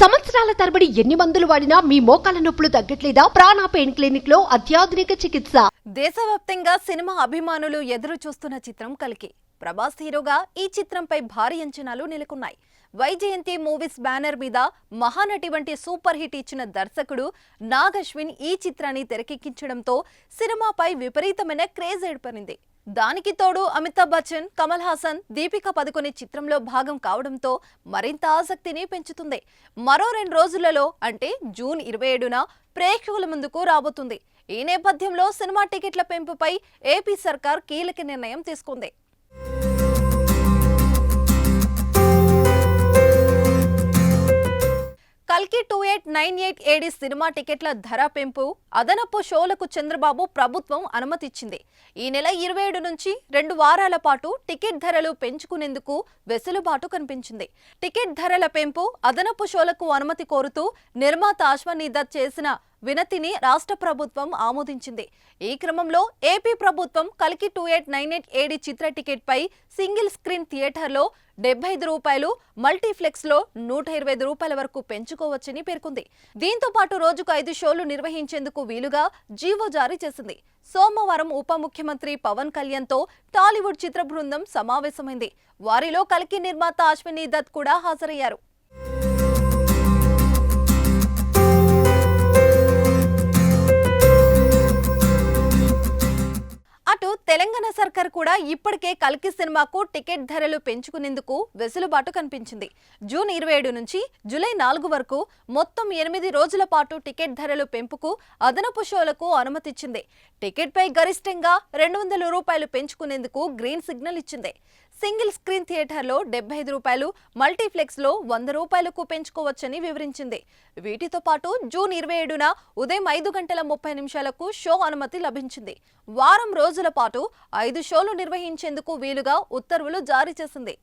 సంవత్సరాల తరబడి ఎన్ని మందులు వాడినా మీ మోకాల నొప్పులు తగ్గట్లేదా? ప్రాణ పెయిన్ క్లినిక్లో అత్యాధునిక చికిత్స. దేశవ్యాప్తంగా సినిమా అభిమానులు ఎదురు చూస్తున్న చిత్రం కలికి. ప్రభాస్ హీరోగా ఈ చిత్రంపై భారీ అంచనాలు నెలకొన్నాయి. వైజయంతి మూవీస్ బ్యానర్ మీద మహానటి వంటి సూపర్ హిట్ ఇచ్చిన దర్శకుడు నాగ్ అశ్విన్ ఈ చిత్రాన్ని తెరకెక్కించడంతో సినిమాపై విపరీతమైన క్రేజ్ ఏర్పడింది. దానికి తోడు అమితాబ్ బచ్చన్ కమల్ హాసన్ దీపిక పదుకొనే చిత్రంలో భాగం కావడంతో మరింత ఆసక్తిని పెంచుతుంది. మరో రెండు రోజులలో అంటే జూన్ ఇరవై ఏడున ప్రేక్షకుల ముందుకు రాబోతుంది. ఈ నేపథ్యంలో సినిమా టికెట్ల పెంపుపై ఏపీ సర్కార్ కీలక నిర్ణయం తీసుకుంది. LK two eight nine eight AD cinema టికెట్ల ధర పెంపు అదనపు షోలకు చంద్రబాబు ప్రభుత్వం అనుమతిచ్చింది. ఈ నెల ఇరవై ఏడు నుంచి రెండు వారాల పాటు టికెట్ ధరలు పెంచుకునేందుకు వెసులుబాటు కనిపించింది. టికెట్ ధరల పెంపు అదనపు షోలకు అనుమతి కోరుతూ నిర్మాత అశ్వనీ దత్ చేసిన వినతిని రాష్ట్ర ప్రభుత్వం ఆమోదించింది. ఈ క్రమంలో ఏపీ ప్రభుత్వం కల్కి two eight nine eight AD చిత్ర టికెట్పై సింగిల్ స్క్రీన్ థియేటర్లో డెబ్బై ఐదు రూపాయలు మల్టీప్లెక్స్లో నూట ఇరవై ఐదు రూపాయల వరకు పెంచుకోవచ్చని పేర్కొంది. దీంతో పాటు రోజుకు ఐదు షోలు నిర్వహించేందుకు వీలుగా జీవో జారీ చేసింది. సోమవారం ఉప ముఖ్యమంత్రి పవన్ కళ్యాణ్తో టాలీవుడ్ చిత్ర బృందం సమావేశమైంది. వారిలో కల్కి నిర్మాత అశ్విని దత్ కూడా హాజరయ్యారు. తెలంగాణ సర్కార్ కూడా ఇప్పటికే కల్కి సినిమాకు టికెట్ ధరలు పెంచుకునేందుకు వెసులుబాటు కనిపించింది. జూన్ ఇరవై ఏడు నుంచి జూలై నాలుగు వరకు మొత్తం ఎనిమిది రోజుల పాటు టికెట్ ధరలు పెంపుకు అదనపు షోలకు అనుమతిచ్చింది. టికెట్పై గరిష్టంగా రెండు వందల రూపాయలు పెంచుకునేందుకు గ్రీన్ సిగ్నల్ ఇచ్చింది. సింగిల్ స్క్రీన్ థియేటర్లో డెబ్బై ఐదు రూపాయలు మల్టీప్లెక్స్లో వంద రూపాయలకు పెంచుకోవచ్చని వివరించింది. వీటితో పాటు జూన్ ఇరవై ఏడున ఉదయం ఐదు గంటల ముప్పై నిమిషాలకు షో అనుమతి లభించింది. వారం రోజుల పాటు ఐదు షోలు నిర్వహించేందుకు వీలుగా ఉత్తర్వులు జారీ చేసింది.